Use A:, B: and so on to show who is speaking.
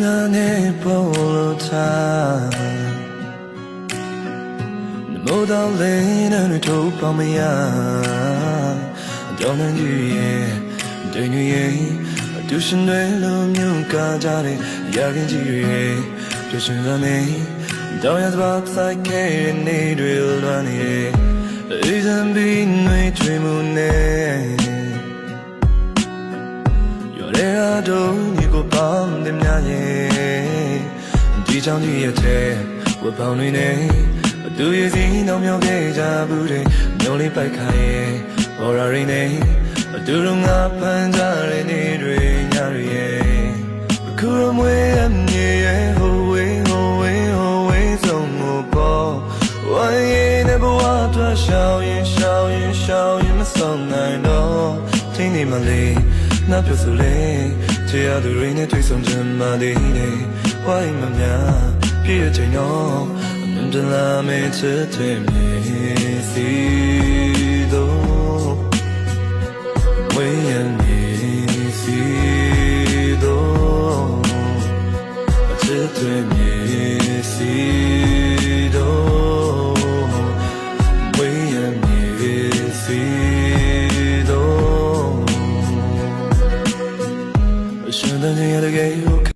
A: များနဲ့ပေါ်လို့ထားမိုးတောင်လေးနဲ့ထုတ်ပေါမရကြောင်းနေကြီးရဲ့ဒိန်ရဲ့အတူရှင်တွေလိုမျိုးကားကြတဲ့ရာခင်ကြီးရဲ့ပြရှင်လာနေတောင်ရသဘာဆိုင်ခဲနေတွေလွမ်းနေအေးစံပြီးနှွေးချွေမှုနဲ့ Your era don't you go bomb them nya ye ဒီချောင်းကြီးရဲ့တဲ့ဝပောင်းတွေနဲ့အတူရည်စင်းတော့မြောက်ခဲ့ကြဘူးတဲ့မျိုးလေးပိုက်ခါရဲ့ဘော်ရာရင်းနဲ့အတူတော့ငါဖန်ကြတဲ့နေ့တွေညတွေရဲ့အခုတော့မွေးအမြင်ရဲ့ဟိုဝေးဟိုဝေးဟိုဝေးဆုံးမပေါ်ဝိုင်းရဲ့ဘဝအတွက်ရှောင်းရင်ရှောင်းရင်ရှောင်းရင်မဆုံးနိုင်တော့ချင်းနေမလေး နားပြဆူလေချေရသူတွေနဲ့တွေ့ဆုံချင်မှသေးတယ်ဝိုင်းမများပြည့်တဲ့ချိန်တော့အမြင်တလာမဲ့ချစ်တဲ့မြေစီတော့ဝေးရမြေစီတော့အချစ်တဲ့မြေစီ တော့ရှင်တဲ့နေရာတကယ်ကိုခ